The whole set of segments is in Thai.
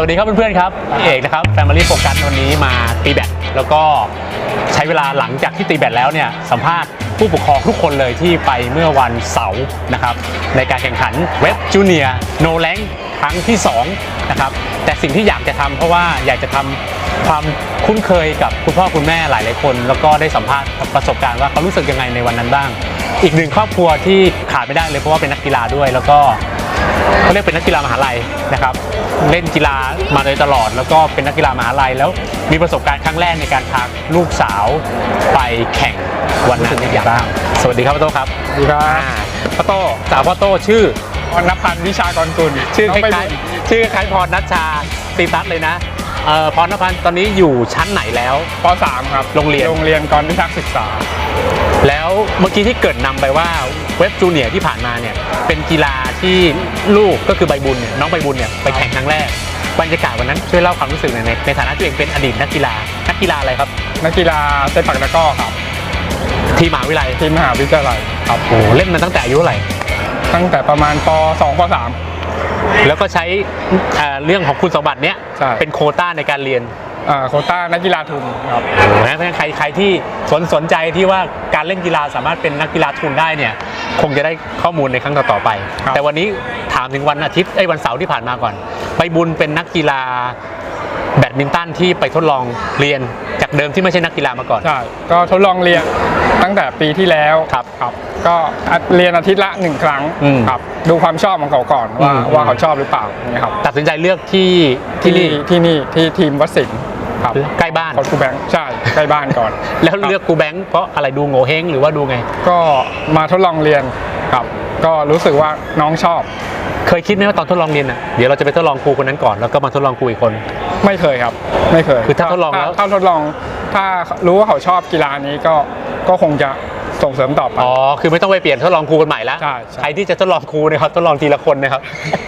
สวัสดีครับเพื่อนๆครับพี่เอกนะครับ Family Focus วันนี้มาตีแบดแล้วก็ใช้เวลาหลังจากที่ตีแบดแล้วเนี่ยสัมภาษณ์ผู้ปกครองทุกคนเลยที่ไปเมื่อวันเสาร์นะครับในการแข่งขันเว็บจูเนียโนแรงครั้งที่2นะครับแต่สิ่งที่อยากจะทำเพราะว่าอยากจะทำความคุ้นเคยกับคุณพ่อคุณแม่หลายๆคน แล้วก็ได้สัมภาษณ์ประสบการณ์ว่าเขารู้สึกยังไงในวันนั้นบ้าง อีกหนึ่งครอบครัวที่ขาดไม่ได้เลยเพราะว่าเป็นนักกีฬาด้วย แล้วก็ รียกเป็นนักกีฬามหาลัยนะครับ เล่นกีฬามาโดยตลอด แล้วก็เป็นนักกีฬามหาลัยแล้วมีประสบการณ์ครั้งแรกในการพาลูกสาวไปแข่งวันนั้นอย่างบ้างสวัสดีครับพ่อโต้ครับสวัสดีครับอ่าพ่อโต้สาวพ่อโต้ชื่อพรณพันธ์วิชากรกุลชื่อน้คงใบล้ายบุญๆชื่อคล้ายพรนัชชาตีตัสเลยนะเอ่อพรณพันธ์ตอนนี้อยู่ชั้นไหนแล้วป .3 ครับโรงเรียนโรงเรียนกรพิทักษ์ศึกษา แล้วเมื่อกี้ที่เกริดนำไปว่า เว็บจูเนียร์ที่ผ่านมาเนี่ยเป็นกีฬาที่ลูกก็คือใบบุญเนี่ยน้องใบบุญเนี่ยไปแข่งครั้งแรกบรรยากาศวันนั้นช่วยเล่าความรู้สึกหน่อยในในฐานะที่ตัวเองเป็นอดีตนักกีฬานักกีฬาอะไรครับ นักกีฬาเซปักตะกร้อครับ ทีมมหาวิทยาลัยทีมมหาวิทยาลัยครับโอ้โหเล่นมาตั้งแต่อายุเท่าไหร่ตั้งแต่ประมาณป .2 ปแล้วก็ใช้เอ่อเรื่องของคุณสมบัติเนี้ยใช่เป็นโควต้าในการเรียน .3 อ่า โควต้านักกีฬาทุนครับโอ้โหนะเพราะฉะนั้นใครใครที่สนสนใจที่ว่าการเล่นกีฬาสามารถเป็นนักกีฬาทุนได้เนี่ยคงจะได้ข้อมูลในครั้งต่อๆไปครับแต่วันนี้ถามถึงวันอาทิตย์ไอ้ยวันเสาร์ที่ผ่านมาก่อนใบบุญเป็นนักกีฬาแบดมินตันที่ไปทดลองเรียนจากเดิมที่ไม่ใช่นักกีฬามาก่อนใช่ก็ทดลองเรียนตั้งแต่ปีที่แล้วครับครับ ก็เรียนอาทิตย์ละหนึ่งครั้งอืมครับดูความชอบของเขาก่อนว่าอืมว่าเขาชอบหรือเปล่าอย่างเงี้ยครับตัดสินใจเลือกที่ที่นี่ที่นี่ที่ทีมวัดสิงห์ ครับใกล้บ้านโค้ชครูแบงค์ใช่ใกล้บ้านก่อน แล้วเลือกครูแบงค์เพราะอะไรดูโง่เฮงหรือว่าดูไง ก็มาทดลองเรียนครับ ก็รู้สึกว่าน้องชอบ เคยคิดไหมว่าตอนทดลองเรียนอะเดี๋ยวเราจะไปทดลองครูคนนั้นก่อนแล้วก็มาทดลองครูอีกคน ไม่เคยครับ ไม่เคยคือถ้าทดลองแล้วถ้าทดลอง ถ้ารู้ว่าเขาชอบกีฬานี้ก็ก็คงจะส่งเสริมต่อไป อ๋อ คือไม่ต้องไปเปลี่ยนทดลองครูคนใหม่แล้วใช่ใช่ใครที่จะทดลองครูนะครับ ทดลองทีละคนนะครับ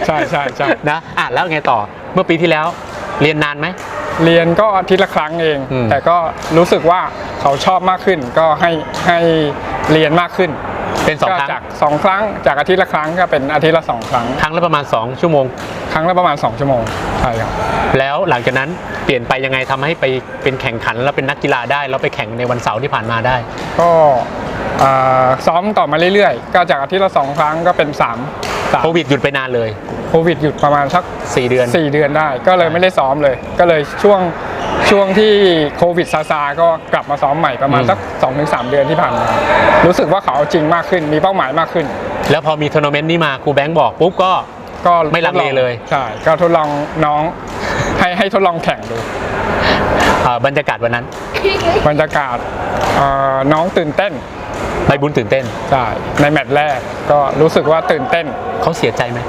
ใช่ใช่ใช่นะ อะ แล้วไงต่อ เมื่อปีที่แล้ว เรียนนานไหม เรียนก็อาทิตย์ละครั้งเอง อืม แต่ก็รู้สึกว่าเขาชอบมากขึ้น ก็ให้ให้เรียนมากขึ้นเป็นสองก็ครั้ง จากสองครั้งจากอาทิตย์ละครั้งก็เป็นอาทิตย์ละสองครั้ง ครั้งละประมาณ 2 ชั่วโมง ครั้งละประมาณ 2 ชั่วโมงใช่ครับแล้วหลังจากนั้นเปลี่ยนไปยังไงทำให้ไปเป็นแข่งขันแล้วเป็นนักกีฬาได้แล้วไปแข่งในวันเสาร์ที่ผ่านมาได้ ก็เอ่อซ้อมต่อมาเรื่อยๆ ก็จากอาทิตย์ละสองครั้งก็เป็น3ามสาม โควิดหยุดไปนานเลยโควิดหยุดประมาณสัก 4 เดือน 4 เดือนได้ ก็เลยไม่ได้ซ้อมเลย ก็เลยช่วงช่วงที่โควิดซาซาก็กลับมาซ้อมใหม่ประมาณอืมสัก 2-3 เดือนที่ผ่านมา รู้สึกว่าเขาเอาจริงมากขึ้นมีเป้าหมายมากขึ้น แล้วพอมีทัวร์นาเมนต์นี้มาครูแบงค์บอกปุ๊บก็ก็ไม่ลังเลทดอเลยใช่ก็ทดลองน้องให้ให้ทดลองแข่งดูเอ่อบรรยากาศวันนั้น บรรยากาศเอ่อน้องตื่นเต้น ใบบุญตื่นเต้น ใช่ในแมตช์แรกก็รู้สึกว่าตื่นเต้น เขาเสียใจไหม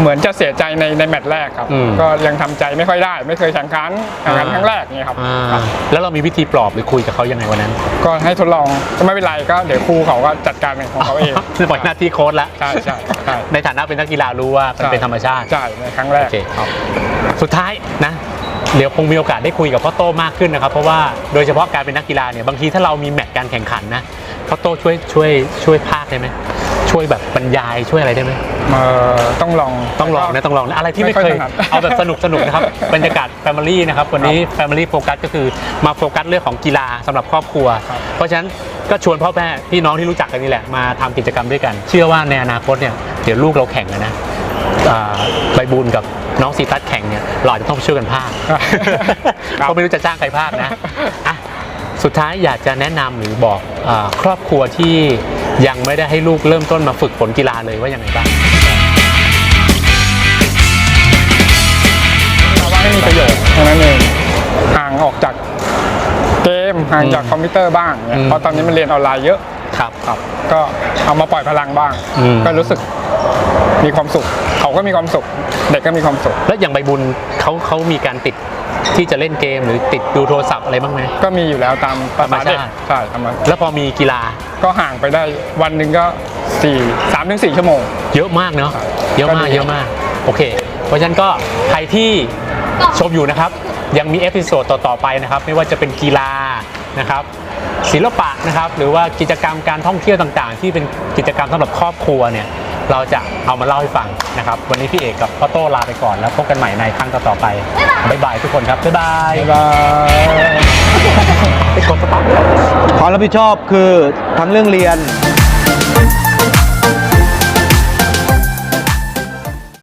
เหมือนจะเสียใจในในแมตช์แรกครับ อืม ก็ยังทำใจไม่ค่อยได้ ไม่เคยแข่งขันแข่งขันอ่าครั้งแรกเนี่ยครับอ่าครับ แล้วเรามีวิธีปลอบหรือคุยกับเขายังไงวันนั้นก็ให้ทดลองก็ไม่เป็นไรก็เดี๋ยวครูเขาก็จัดการของเขาเองปล่อยหน้าที่โค้ชละใช่ใช่ใช่ในฐานะเป็นนักกีฬารู้ว่ามันเป็นธรรมชาติ ใช่ในครั้งแรกโอเคสุดท้ายนะ เดี๋ยวคงมีโอกาสได้คุยกับพ่อโต้มากขึ้นนะครับ เพราะว่าโดยเฉพาะการเป็นนักกีฬาเนี่ยบางทีถ้าเรามีแมตช์การแข่งขันนะพ่อโต้ช่วยช่วยช่วยพากได้ไหมช่วยแบบบรรยายช่วยอะไรได้ไหมเอ่อต้องลองต้องลองนะต้องลองนะอะไรที่ไม่ไม่เคค่อยยถนัดเอาแบบสนุกสนุกนะครับบรรยากาศ Family นะครับวันนี้ Family โฟกัสก็คือมาโฟกัสเรื่องของกีฬาสำหรับครอบครัวครับเพราะฉะนั้นก็ชวนพ่อแม่พี่น้องที่รู้จักกันนี่แหละมาทำกิจกรรมด้วยกัน เชื่อว่าในอนาคตเนี่ยเดี๋ยวลูกเราแข่งกันนะอ่า ใบบุญกับน้องซีตัสแข่งเนี่ยเราอาจจะต้องช่วยกันพากย์ครับก็ไม่รู้จะจ้างใครพากย์นะอะสุดท้ายอยากจะแนะนำหรือบอกอาครอบครัวที่ยังไม่ได้ให้ลูกเริ่มต้นมาฝึกฝนกีฬาเลยว่ายังไงบ้างเราว่าให้มีประโยชน์เท่านั้นเองห่างออกจากเกมห่างจากอืมคอมพิวเตอร์บ้างเนี่ยอืมเพราะตอนนี้มันเรียนออนไลน์เยอะครับครับ ก็เอามาปล่อยพลังบ้างอืมก็รู้สึก มีความสุข เขาก็มีความสุข เด็กก็มีความสุข แล้วอย่างใบบุญเขาเขามีการติดที่จะเล่นเกมหรือติดดูโทรศัพท์อะไรบ้างไหม ก็มีอยู่แล้วตามภาษาเด็กธรรมชาติ ใช่ธรรมชาติแล้วพอมีกีฬาก็ห่างไปได้วันหนึ่งก็สี่สามถึงสี่ชั่วโมง เยอะมากเนาะครับเยอะมากก็ดีเยอะมากโอเค เพราะฉะนั้นก็ใครที่ชมอยู่นะครับ ยังมีเอพิโซดต่อๆไปนะครับ ไม่ว่าจะเป็นกีฬานะครับ ศิลปะนะครับ หรือว่ากิจกรรมการท่องเที่ยวต่างๆ ที่เป็นกิจกรรมสำหรับครอบครัวเนี่ย เราจะเอามาเล่าให้ฟังนะครับ วันนี้พี่เอกกับพ่อโต้ลาไปก่อนแล้วพบกันใหม่ในครั้งต่อๆไปบ๊ายบายทุกคนครับบ๊ายบายบ๊ายบายไปกดสตาร์ทความรับผิดชอบคือทั้งเรื่องเรียน